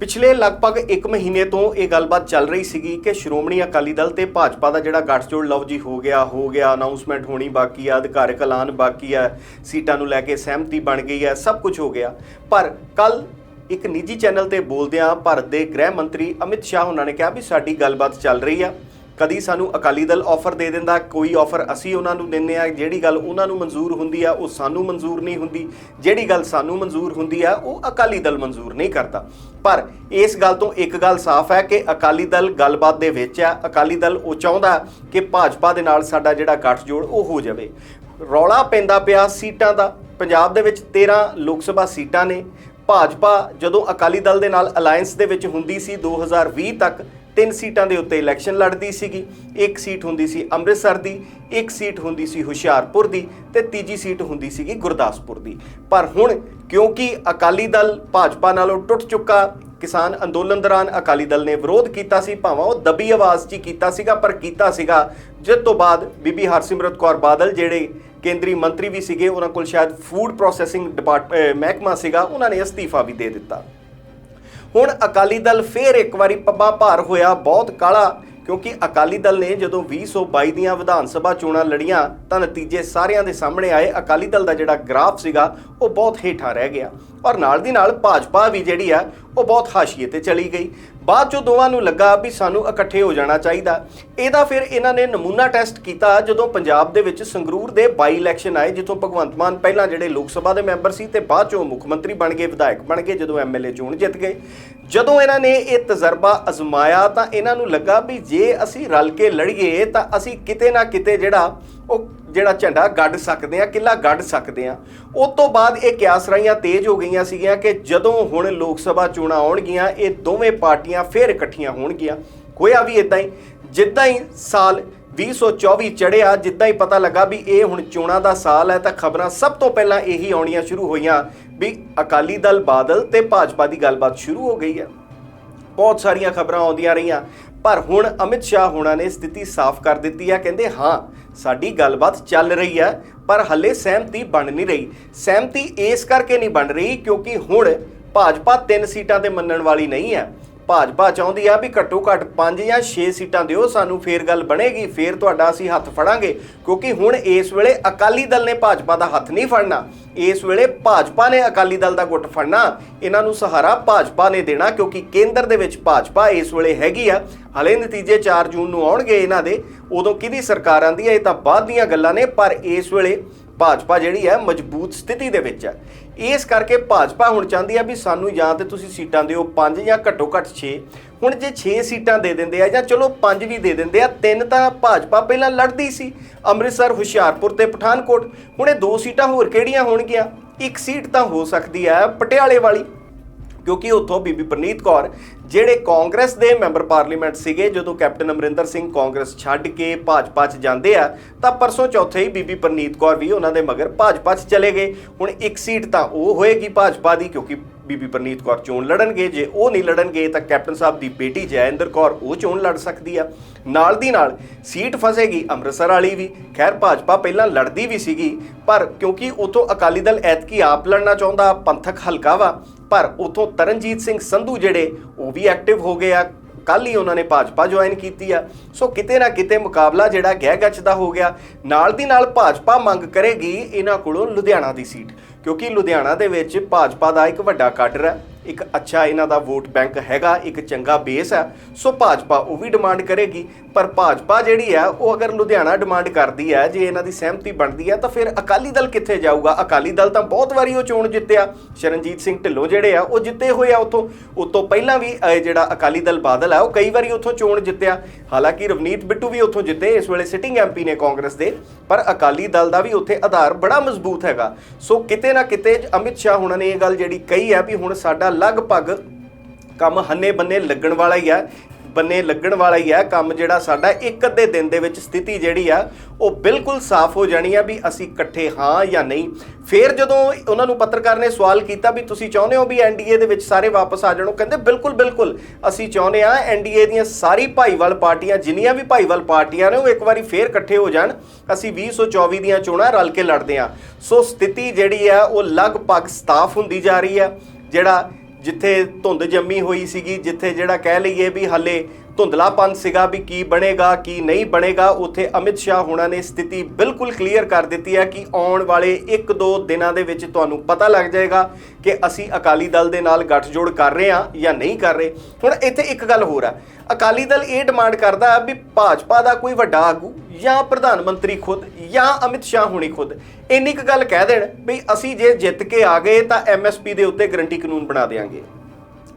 ਪਿਛਲੇ ਲਗਭਗ 1 ਮਹੀਨੇ ਤੋਂ ਇਹ ਗੱਲਬਾਤ ਚੱਲ ਰਹੀ ਸੀਗੀ ਕਿ ਸ਼੍ਰੋਮਣੀ ਅਕਾਲੀ ਦਲ ਤੇ ਭਾਜਪਾ ਦਾ ਜਿਹੜਾ ਗੱਠਜੋੜ ਲਵ ਜੀ ਹੋ ਗਿਆ ਹੋ ਗਿਆ ਅਨਾਉਂਸਮੈਂਟ ਹੋਣੀ ਬਾਕੀ ਆ, ਅਧਿਕਾਰਕ ਐਲਾਨ ਬਾਕੀ ਆ, ਸੀਟਾਂ ਨੂੰ ਲੈ ਕੇ ਸਹਿਮਤੀ ਬਣ ਗਈ ਹੈ ਸਭ ਕੁਝ ਹੋ ਗਿਆ। ਪਰ ਕੱਲ ਇੱਕ ਨਿੱਜੀ ਚੈਨਲ ਤੇ ਬੋਲਦਿਆਂ ਭਾਰਤ ਦੇ ਗ੍ਰਹਿ ਮੰਤਰੀ ਅਮਿਤ ਸ਼ਾਹ ਉਹਨਾਂ ਨੇ ਕਿਹਾ ਵੀ ਸਾਡੀ ਗੱਲਬਾਤ ਚੱਲ ਰਹੀ ਆ। ਕਦੀ ਸਾਨੂੰ ਅਕਾਲੀ ਦਲ ਆਫਰ ਦੇ ਦਿੰਦਾ, ਕੋਈ ਆਫਰ ਅਸੀਂ ਉਹਨਾਂ ਨੂੰ ਦਿੰਨੇ ਆ, ਜਿਹੜੀ ਗੱਲ ਉਹਨਾਂ ਨੂੰ ਮਨਜ਼ੂਰ ਹੁੰਦੀ ਆ, ਉਹ ਸਾਨੂੰ ਮਨਜ਼ੂਰ ਨਹੀਂ ਹੁੰਦੀ। ਜਿਹੜੀ ਗੱਲ ਸਾਨੂੰ ਮਨਜ਼ੂਰ ਹੁੰਦੀ ਆ, ਉਹ ਅਕਾਲੀ ਦਲ ਮਨਜ਼ੂਰ ਨਹੀਂ ਕਰਦਾ। ਪਰ ਇਸ ਗੱਲ ਤੋਂ ਇੱਕ ਗੱਲ ਸਾਫ਼ ਹੈ ਕਿ ਅਕਾਲੀ ਦਲ ਗੱਲਬਾਤ ਦੇ ਵਿੱਚ ਆ, ਅਕਾਲੀ ਦਲ ਉਹ ਚਾਹੁੰਦਾ ਕਿ ਭਾਜਪਾ ਦੇ ਨਾਲ ਸਾਡਾ ਜਿਹੜਾ ਗੱਠਜੋੜ ਉਹ ਹੋ ਜਾਵੇ। ਰੌਲਾ ਪੈਂਦਾ ਪਿਆ ਸੀਟਾਂ ਦਾ। ਪੰਜਾਬ ਦੇ ਵਿੱਚ 13 ਲੋਕ ਸਭਾ ਸੀਟਾਂ ਨੇ। ਭਾਜਪਾ ਜਦੋਂ ਅਕਾਲੀ ਦਲ ਦੇ ਨਾਲ ਅਲਾਈਅੰਸ ਦੇ ਵਿੱਚ ਹੁੰਦੀ ਸੀ 2020 ਤੱਕ ਤਿੰਨ ਸੀਟਾਂ ਦੇ ਉੱਤੇ ਇਲੈਕਸ਼ਨ ਲੜਦੀ ਸੀਗੀ। ਇੱਕ ਸੀਟ ਹੁੰਦੀ ਸੀ ਅੰਮ੍ਰਿਤਸਰ ਦੀ, ਇੱਕ ਸੀਟ ਹੁੰਦੀ ਸੀ ਹੁਸ਼ਿਆਰਪੁਰ ਦੀ ਤੇ ਤੀਜੀ ਸੀਟ ਹੁੰਦੀ ਸੀਗੀ ਗੁਰਦਾਸਪੁਰ ਦੀ। ਪਰ ਹੁਣ ਕਿਉਂਕਿ ਅਕਾਲੀ ਦਲ ਭਾਜਪਾ ਨਾਲੋਂ ਟੁੱਟ ਚੁੱਕਾ, ਕਿਸਾਨ ਅੰਦੋਲਨ ਦੌਰਾਨ ਅਕਾਲੀ ਦਲ ਨੇ ਵਿਰੋਧ ਕੀਤਾ ਸੀ, ਭਾਵੇਂ ਉਹ ਦਬੀ ਆਵਾਜ਼ 'ਚ ਹੀ ਕੀਤਾ ਸੀਗਾ, ਪਰ ਕੀਤਾ ਸੀਗਾ। ਜਿਸ ਤੋਂ ਬਾਅਦ ਬੀਬੀ ਹਰਸਿਮਰਤ ਕੌਰ ਬਾਦਲ ਜਿਹੜੇ ਕੇਂਦਰੀ ਮੰਤਰੀ ਵੀ ਸੀਗੇ, ਉਹਨਾਂ ਕੋਲ ਸ਼ਾਇਦ ਫੂਡ ਪ੍ਰੋਸੈਸਿੰਗ ਡਿਪਾਰਟ ਮਹਿਕਮਾ ਸੀਗਾ, ਉਹਨਾਂ ਨੇ ਅਸਤੀਫਾ ਵੀ ਦੇ ਦਿੱਤਾ। ਹੁਣ ਅਕਾਲੀ ਦਲ ਫੇਰ ਇੱਕ ਵਾਰੀ ਪੱਬਾਂ ਭਾਰ ਹੋਇਆ, ਬਹੁਤ ਕਾਲਾ, ਕਿਉਂਕਿ ਅਕਾਲੀ ਦਲ ਨੇ ਜਦੋਂ 2022 ਦੀਆਂ ਵਿਧਾਨ ਸਭਾ ਚੋਣਾਂ ਲੜੀਆਂ, ਤਾਂ ਨਤੀਜੇ ਸਾਰਿਆਂ ਦੇ ਸਾਹਮਣੇ ਆਏ। ਅਕਾਲੀ ਦਲ ਦਾ ਜਿਹੜਾ ਗ੍ਰਾਫ ਸੀਗਾ, ਉਹ ਬਹੁਤ ਹੇਠਾਂ ਰਹਿ ਗਿਆ। ਔਰ ਨਾਲ ਦੀ ਨਾਲ ਭਾਜਪਾ ਵੀ ਜਿਹੜੀ ਆ, ਉਹ ਬਹੁਤ ਹਾਸ਼ੀਏ ਤੇ ਚਲੀ ਗਈ। ਬਾਅਦ ਚੋਂ ਦੋਵਾਂ ਨੂੰ ਲੱਗਾ ਵੀ ਸਾਨੂੰ ਇਕੱਠੇ ਹੋ ਜਾਣਾ ਚਾਹੀਦਾ। ਇਹਦਾ ਫਿਰ ਇਹਨਾਂ ਨੇ ਨਮੂਨਾ ਟੈਸਟ ਕੀਤਾ ਜਦੋਂ ਪੰਜਾਬ ਦੇ ਵਿੱਚ ਸੰਗਰੂਰ ਦੇ ਬਾਈ ਇਲੈਕਸ਼ਨ ਆਏ, ਜਿੱਥੋਂ ਭਗਵੰਤ ਮਾਨ ਪਹਿਲਾਂ ਜਿਹੜੇ ਲੋਕ ਸਭਾ ਦੇ ਮੈਂਬਰ ਸੀ ਤੇ ਬਾਅਦ ਚੋਂ ਮੁੱਖ ਮੰਤਰੀ ਬਣ ਗਏ, ਵਿਧਾਇਕ ਬਣ ਗਏ, ਜਦੋਂ ਐਮਐਲਏ ਚੋਣ ਜਿੱਤ ਗਏ। ਜਦੋਂ ਇਹਨਾਂ ਨੇ ਇਹ ਤਜਰਬਾ ਅਜ਼ਮਾਇਆ ਤਾਂ ਇਹਨਾਂ ਨੂੰ ਲੱਗਾ ਵੀ ਜੇ ਅਸੀਂ ਰਲ ਕੇ ਲੜੀਏ ਤਾਂ ਅਸੀਂ ਕਿਤੇ ਨਾ ਕਿਤੇ ਜਿਹੜਾ ਉਹ ਜਿਹੜਾ ਝੰਡਾ ਗੱਡ ਸਕਦੇ ਆ ਕਿਲਾ ਗੱਡ ਸਕਦੇ ਆ। ਉਸ ਤੋਂ ਬਾਅਦ ਇਹ ਕਿਆਸਰਾਈਆਂ ਤੇਜ਼ ਹੋ ਗਈਆਂ ਸੀਗੀਆਂ ਕਿ ਜਦੋਂ ਹੁਣ ਲੋਕ ਸਭਾ ਚੋਣਾਂ ਆਉਣਗੀਆਂ, ਇਹ ਦੋਵੇਂ ਪਾਰਟੀਆਂ ਫੇਰ ਇਕੱਠੀਆਂ ਹੋਣਗੀਆਂ। ਹੋਇਆ ਵੀ ਇਦਾਂ ਹੀ, ਜਿੱਦਾਂ ਹੀ ਸਾਲ 2024 ਚੜਿਆ ਜਿੱਦਾਂ ਹੀ ਪਤਾ ਲੱਗਾ ਵੀ ਇਹ ਹੁਣ ਚੋਣਾਂ ਦਾ ਸਾਲ ਹੈ, ਤਾਂ ਖਬਰਾਂ ਸਭ ਤੋਂ ਪਹਿਲਾਂ ਇਹੀ ਆਉਣੀਆਂ ਸ਼ੁਰੂ ਹੋਈਆਂ ਵੀ ਅਕਾਲੀ ਦਲ ਬਾਦਲ ਤੇ ਭਾਜਪਾ ਦੀ ਗੱਲਬਾਤ ਸ਼ੁਰੂ ਹੋ ਗਈ ਹੈ। ਬਹੁਤ ਸਾਰੀਆਂ ਖਬਰਾਂ ਆਉਂਦੀਆਂ ਰਹੀਆਂ। ਪਰ ਹੁਣ ਅਮਿਤ ਸ਼ਾਹ ਹੋਣਾ ਨੇ ਸਥਿਤੀ ਸਾਫ਼ ਕਰ ਦਿੱਤੀ ਹੈ ਕਹਿੰਦੇ, ਹਾਂ, ਸਾਡੀ ਗੱਲਬਾਤ ਚੱਲ ਰਹੀ ਹੈ ਪਰ ਹੱਲੇ ਸਹਿਮਤੀ ਬਣ ਨਹੀਂ ਰਹੀ। ਸਹਿਮਤੀ ਇਸ ਕਰਕੇ ਨਹੀਂ ਬਣ ਰਹੀ ਕਿਉਂਕਿ ਹੁਣ ਭਾਜਪਾ ਤਿੰਨ ਸੀਟਾਂ ਤੇ ਮੰਨਣ ਵਾਲੀ ਨਹੀਂ ਹੈ ਭਾਜਪਾ ਚਾਹੁੰਦੀ ਆ ਵੀ ਘੱਟੋ ਘੱਟ 5 ਜਾਂ 6 ਸੀਟਾਂ ਦਿਓ, ਸਾਨੂੰ ਫੇਰ ਗੱਲ ਬਣੇਗੀ, ਫੇਰ ਤੁਹਾਡਾ ਅਸੀਂ ਹੱਥ ਫੜਾਂਗੇ। ਕਿਉਂਕਿ ਹੁਣ ਇਸ ਵੇਲੇ ਅਕਾਲੀ ਦਲ ਨੇ ਭਾਜਪਾ ਦਾ ਹੱਥ ਨਹੀਂ ਫੜਨਾ। ਇਸ ਵੇਲੇ ਭਾਜਪਾ ਨੇ ਅਕਾਲੀ ਦਲ ਦਾ ਗੁੱਟ ਫੜਨਾ। ਇਹਨਾਂ ਨੂੰ ਸਹਾਰਾ ਭਾਜਪਾ ਨੇ ਦੇਣਾ, ਕਿਉਂਕਿ ਕੇਂਦਰ ਦੇ ਵਿੱਚ ਭਾਜਪਾ ਇਸ ਵੇਲੇ ਹੈਗੀ ਆ। ਹਲੇ ਨਤੀਜੇ 4 ਜੂਨ ਨੂੰ ਆਉਣਗੇ ਇਹਨਾਂ ਦੇ। ਉਦੋਂ ਕਿਹਦੀ ਸਰਕਾਰ ਆਂਦੀ ਹੈ ਇਹ ਤਾਂ ਬਾਅਦ ਦੀਆਂ ਗੱਲਾਂ ਨੇ, ਪਰ ਇਸ ਵੇਲੇ ਭਾਜਪਾ ਜਿਹੜੀ ਹੈ ਮਜ਼ਬੂਤ ਸਥਿਤੀ ਦੇ ਵਿੱਚ ਹੈ। ਇਸ ਕਰਕੇ ਭਾਜਪਾ ਹੁਣ ਚਾਹੁੰਦੀ ਆ ਵੀ ਸਾਨੂੰ ਜਾਂ ਤੇ ਤੁਸੀਂ ਸੀਟਾਂ ਦਿਓ 5 ਜਾਂ ਘੱਟੋ ਘੱਟ 6 ਹੁਣ ਜੇ 6 ਸੀਟਾਂ ਦੇ ਦਿੰਦੇ ਆ ਜਾਂ ਚਲੋ 5 ਵੀ ਦੇ ਦਿੰਦੇ ਆ, ਤਿੰਨ ਤਾਂ ਭਾਜਪਾ ਪਹਿਲਾਂ ਲੜਦੀ ਸੀ। ਅੰਮ੍ਰਿਤਸਰ, ਹੁਸ਼ਿਆਰਪੁਰ ਤੇ ਪਠਾਨਕੋਟ। ਹੁਣ ਇਹ ਦੋ ਸੀਟਾਂ ਹੋਰ ਕਿਹੜੀਆਂ ਹੋਣਗੀਆਂ? ਇੱਕ ਸੀਟ ਤਾਂ ਹੋ ਸਕਦੀ ਹੈ ਪਟਿਆਲੇ ਵਾਲੀ। ਕਿਉਂਕਿ ਉੱਥੋਂ ਬੀਬੀ ਪ੍ਰਨੀਤ ਕੌਰ, ਜਿਹੜੇ ਕਾਂਗਰਸ ਦੇ ਮੈਂਬਰ ਪਾਰਲੀਮੈਂਟ ਸੀਗੇ, ਜਦੋਂ ਕੈਪਟਨ ਅਮਰਿੰਦਰ ਸਿੰਘ ਕਾਂਗਰਸ ਛੱਡ ਕੇ ਭਾਜਪਾ 'ਚ ਜਾਂਦੇ ਆ, ਤਾਂ ਪਰਸੋਂ ਚੌਥੇ ਹੀ ਬੀਬੀ ਪ੍ਰਨੀਤ ਕੌਰ ਵੀ ਉਹਨਾਂ ਦੇ ਮਗਰ ਭਾਜਪਾ 'ਚ ਚਲੇ ਗਏ। ਹੁਣ ਇੱਕ ਸੀਟ ਤਾਂ ਉਹ ਹੋਏਗੀ ਭਾਜਪਾ ਦੀ, ਕਿਉਂਕਿ ਬੀਬੀ ਪ੍ਰਨੀਤ ਕੌਰ ਚੋਣ ਲੜਨਗੇ। ਜੇ ਉਹ ਨਹੀਂ ਲੜਨਗੇ, ਤਾਂ ਕੈਪਟਨ ਸਾਹਿਬ ਦੀ ਬੇਟੀ ਜੈਇੰਦਰ ਕੌਰ ਉਹ ਚੋਣ ਲੜ ਸਕਦੀ ਆ। ਨਾਲ ਦੀ ਨਾਲ ਸੀਟ ਫਸੇਗੀ ਅੰਮ੍ਰਿਤਸਰ ਵਾਲੀ ਵੀ। ਖੈਰ, ਭਾਜਪਾ ਪਹਿਲਾਂ ਲੜਦੀ ਵੀ ਸੀਗੀ, ਪਰ ਕਿਉਂਕਿ ਉਥੋਂ ਅਕਾਲੀ ਦਲ ਐਤਕੀ ਆਪ ਲੜਨਾ ਚਾਹੁੰਦਾ, ਪੰਥਕ ਹਲਕਾ ਵਾ ਪਰ ਉਥੋਂ ਤਰਨਜੀਤ ਸਿੰਘ ਸੰਧੂ ਜਿਹੜੇ, ਉਹ ਵੀ ਐਕਟਿਵ ਹੋ ਗਏ ਆ। ਕੱਲ ਹੀ ਉਹਨਾਂ ਨੇ ਭਾਜਪਾ ਜੁਆਇਨ ਕੀਤੀ ਆ। ਸੋ ਕਿਤੇ ਨਾ ਕਿਤੇ ਮੁਕਾਬਲਾ ਜਿਹੜਾ ਗਹਿ ਗੱਚ ਦਾ ਹੋ ਗਿਆ। ਨਾਲ ਦੀ ਨਾਲ ਭਾਜਪਾ ਮੰਗ ਕਰੇਗੀ ਇਹਨਾਂ ਕੋਲੋਂ ਲੁਧਿਆਣਾ ਦੀ ਸੀਟ। ਕਿਉਂਕਿ ਲੁਧਿਆਣਾ ਦੇ ਵਿੱਚ ਭਾਜਪਾ ਦਾ ਇੱਕ ਵੱਡਾ ਕਾਡਰ ਹੈ। ਇੱਕ ਅੱਛਾ ਇਹਨਾਂ ਦਾ ਵੋਟ ਬੈਂਕ ਹੈਗਾ, ਇੱਕ ਚੰਗਾ ਬੇਸ ਹੈ, ਸੋ ਭਾਜਪਾ ਉਹ ਵੀ ਡਿਮਾਂਡ ਕਰੇਗੀ। ਪਰ ਭਾਜਪਾ ਜਿਹੜੀ ਹੈ, ਉਹ ਅਗਰ ਲੁਧਿਆਣਾ ਡਿਮਾਂਡ ਕਰਦੀ ਹੈ, ਜੇ ਇਹਨਾਂ ਦੀ ਸਹਿਮਤੀ ਬਣਦੀ ਹੈ, ਤਾਂ ਫਿਰ ਅਕਾਲੀ ਦਲ ਕਿੱਥੇ ਜਾਊਗਾ? ਅਕਾਲੀ ਦਲ ਤਾਂ ਬਹੁਤ ਵਾਰੀ ਉਹ ਚੋਣ ਜਿੱਤਿਆ। ਸ਼ਰਨਜੀਤ ਸਿੰਘ ਢਿੱਲੋਂ ਜਿਹੜੇ ਆ, ਉਹ ਜਿੱਤੇ ਹੋਏ ਆ ਉਤੋਂ ਉਤੋਂ ਪਹਿਲਾਂ ਵੀ ਜਿਹੜਾ ਅਕਾਲੀ ਦਲ ਬਾਦਲ ਆ ਉਹ ਕਈ ਵਾਰੀ ਉਥੋਂ ਚੋਣ ਜਿੱਤਿਆ। ਹਾਲਾਂਕਿ ਰਵਨੀਤ ਬਿੱਟੂ ਵੀ ਉਥੋਂ ਜਿੱਤੇ, ਇਸ ਵੇਲੇ ਸਿਟਿੰਗ ਐਮਪੀ ਨੇ ਕਾਂਗਰਸ ਦੇ। ਪਰ ਅਕਾਲੀ ਦਲ ਦਾ ਵੀ ਉੱਥੇ ਆਧਾਰ ਬੜਾ ਮਜ਼ਬੂਤ ਹੈਗਾ। ਸੋ ਕਿਤੇ ਨਾ ਕਿਤੇ ਅਮਿਤ ਸ਼ਾਹ ਹੁਣਾਂ ਨੇ ਇਹ ਗੱਲ ਜਿਹੜੀ ਕਹੀ ਹੈ ਵੀ ਹੁਣ ਸਾਡਾ ਲਗਭਗ ਕੰਮ ਹੰਨੇ ਬੰਨੇ ਲੱਗਣ ਵਾਲਾ ਹੀ ਆ, ਬੰਨੇ ਲੱਗਣ ਵਾਲਾ ਹੀ ਆ, ਕੰਮ ਜਿਹੜਾ ਸਾਡਾ ਇੱਕ ਅੱਧੇ ਦਿਨ ਦੇ ਵਿੱਚ ਸਥਿਤੀ ਜਿਹੜੀ ਆ, ਉਹ ਬਿਲਕੁਲ ਸਾਫ਼ ਹੋ ਜਾਣੀ ਆ ਵੀ ਅਸੀਂ ਇਕੱਠੇ ਹਾਂ ਜਾਂ ਨਹੀਂ। ਫਿਰ ਜਦੋਂ ਉਹਨਾਂ ਨੂੰ ਪੱਤਰਕਾਰ ਨੇ ਸਵਾਲ ਕੀਤਾ ਵੀ ਤੁਸੀਂ ਚਾਹੁੰਦੇ ਹੋ ਵੀ ਐਨਡੀਏ ਦੇ ਵਿੱਚ ਸਾਰੇ ਵਾਪਸ ਆ ਜਾਣੋ ਕਹਿੰਦੇ ਬਿਲਕੁਲ ਬਿਲਕੁਲ ਅਸੀਂ ਚਾਹੁੰਦੇ ਆ ਐਨਡੀਏ ਦੀਆਂ ਸਾਰੀ ਭਾਈਵਾਲ ਪਾਰਟੀਆਂ, ਜਿੰਨੀਆਂ ਵੀ ਭਾਈਵਾਲ ਪਾਰਟੀਆਂ ਨੇ, ਉਹ ਇੱਕ ਵਾਰੀ ਫੇਰ ਇਕੱਠੇ ਹੋ ਜਾਣ, ਅਸੀਂ 2024 ਦੀਆਂ ਚੋਣਾਂ ਰਲ ਕੇ ਲੜਦੇ ਆ ਸੋ ਸਥਿਤੀ ਜਿਹੜੀ ਆ, ਉਹ ਲਗਭਗ ਸਾਫ਼ ਹੁੰਦੀ ਜਾ ਰਹੀ ਆ, ਜਿਹੜਾ ਜਿੱਥੇ ਧੁੰਦ ਜੰਮੀ ਹੋਈ ਸੀਗੀ ਜਿੱਥੇ ਜਿਹੜਾ ਕਹਿ ਲਈਏ ਵੀ ਹੱਲੇ ਧੁੰਦਲਾਪਨ ਸੀਗਾ ਵੀ ਕੀ ਬਣੇਗਾ, ਕੀ ਨਹੀਂ ਬਣੇਗਾ। ਉੱਥੇ ਅਮਿਤ ਸ਼ਾਹ ਹੋਣਾ ਨੇ ਸਥਿਤੀ ਬਿਲਕੁਲ ਕਲੀਅਰ ਕਰ ਦਿੱਤੀ ਹੈ ਕਿ ਆਉਣ ਵਾਲੇ 1-2 ਦਿਨਾਂ ਦੇ ਵਿੱਚ ਤੁਹਾਨੂੰ ਪਤਾ ਲੱਗ ਜਾਏਗਾ ਕਿ ਅਸੀਂ ਅਕਾਲੀ ਦਲ ਦੇ ਨਾਲ ਗੱਠਜੋੜ ਕਰ ਰਹੇ ਹਾਂ ਜਾਂ ਨਹੀਂ ਕਰ ਰਹੇ। ਹੁਣ ਇੱਥੇ ਇੱਕ ਗੱਲ ਹੋਰ ਆ। ਅਕਾਲੀ ਦਲ ਇਹ ਡਿਮਾਂਡ ਕਰਦਾ ਹੈ ਵੀ ਭਾਜਪਾ ਦਾ ਕੋਈ ਵੱਡਾ ਆਗੂ ਜਾਂ ਪ੍ਰਧਾਨ ਮੰਤਰੀ ਖੁਦ ਜਾਂ ਅਮਿਤ ਸ਼ਾਹ ਹੋਣੀ ਖੁਦ, ਇੰਨੀ ਕੁ ਗੱਲ ਕਹਿ ਦੇਣ ਵੀ ਅਸੀਂ ਜੇ ਜਿੱਤ ਕੇ ਆ ਗਏ ਤਾਂ ਐਮਐਸਪੀ ਦੇ ਉੱਤੇ ਗਰੰਟੀ ਕਾਨੂੰਨ ਬਣਾ ਦੇਵਾਂਗੇ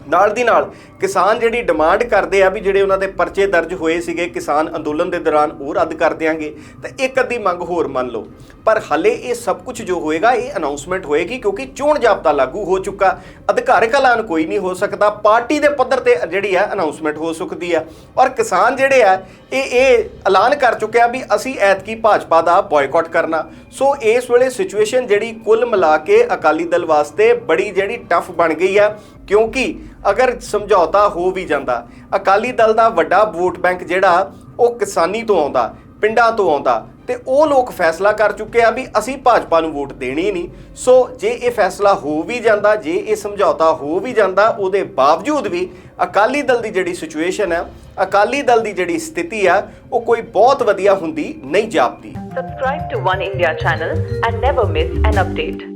ਨਾਲ ਦੀ ਨਾਲ ਕਿਸਾਨ ਜਿਹੜੀ ਡਿਮਾਂਡ ਕਰਦੇ ਆ ਵੀ ਜਿਹੜੇ ਉਹਨਾਂ ਦੇ ਪਰਚੇ ਦਰਜ ਹੋਏ ਸੀਗੇ ਕਿਸਾਨ ਅੰਦੋਲਨ ਦੇ ਦੌਰਾਨ ਉਹ ਰੱਦ ਕਰ ਦਿਆਂਗੇ, ਤਾਂ ਇੱਕ ਅੱਧੀ ਮੰਗ ਹੋਰ ਮੰਨ ਲਓ। ਪਰ ਹਲੇ ਇਹ ਸਭ ਕੁਝ ਜੋ ਹੋਏਗਾ, ਇਹ ਅਨਾਉਂਸਮੈਂਟ ਹੋਏਗੀ ਕਿਉਂਕਿ ਚੋਣ ਜਾਬਤਾ ਲਾਗੂ ਹੋ ਚੁੱਕਾ। ਅਧਿਕਾਰਕ ਐਲਾਨ ਕੋਈ ਨਹੀਂ ਹੋ ਸਕਦਾ। ਪਾਰਟੀ ਦੇ ਪੱਧਰ ਤੇ ਜਿਹੜੀ ਹੈ ਅਨਾਉਂਸਮੈਂਟ ਹੋ ਸਕਦੀ ਹੈ ਔਰ ਕਿਸਾਨ ਜਿਹੜੇ ਆ, ਇਹ ਇਹ ਐਲਾਨ ਕਰ ਚੁੱਕਿਆ ਵੀ ਅਸੀਂ ਐਤਕੀ ਭਾਜਪਾ ਦਾ ਬਾਇਕਾਟ ਕਰਨਾ। ਸੋ ਇਸ ਵੇਲੇ ਸਿਚੁਏਸ਼ਨ ਜਿਹੜੀ ਕੁੱਲ ਮਿਲਾ ਕੇ ਅਕਾਲੀ ਦਲ ਵਾਸਤੇ ਬੜੀ ਜਿਹੜੀ ਟਫ ਬਣ ਗਈ ਆ। ਕਿਉਂਕਿ ਅਗਰ ਸਮਝੌਤਾ ਹੋ ਵੀ ਜਾਂਦਾ, ਅਕਾਲੀ ਦਲ ਦਾ ਵੱਡਾ ਵੋਟ ਬੈਂਕ ਜਿਹੜਾ, ਉਹ ਕਿਸਾਨੀ ਤੋਂ ਆਉਂਦਾ, ਪਿੰਡਾਂ ਤੋਂ ਆਉਂਦਾ, ਤੇ ਉਹ ਲੋਕ ਫੈਸਲਾ ਕਰ ਚੁੱਕੇ ਆ ਵੀ ਅਸੀਂ ਭਾਜਪਾ ਨੂੰ ਵੋਟ ਦੇਣੀ ਨਹੀਂ ਸੋ ਜੇ ਇਹ ਫੈਸਲਾ ਹੋ ਵੀ ਜਾਂਦਾ, ਜੇ ਇਹ ਸਮਝੌਤਾ ਹੋ ਵੀ ਜਾਂਦਾ, ਉਹਦੇ ਬਾਵਜੂਦ ਵੀ ਅਕਾਲੀ ਦਲ ਦੀ ਜਿਹੜੀ ਸਿਚੁਏਸ਼ਨ ਹੈ ਅਕਾਲੀ ਦਲ ਦੀ ਜਿਹੜੀ ਸਥਿਤੀ ਆ, ਉਹ ਕੋਈ ਬਹੁਤ ਵਧੀਆ ਹੁੰਦੀ ਨਹੀਂ ਜਾਪਦੀ Subscribe to One India channel and never miss an update.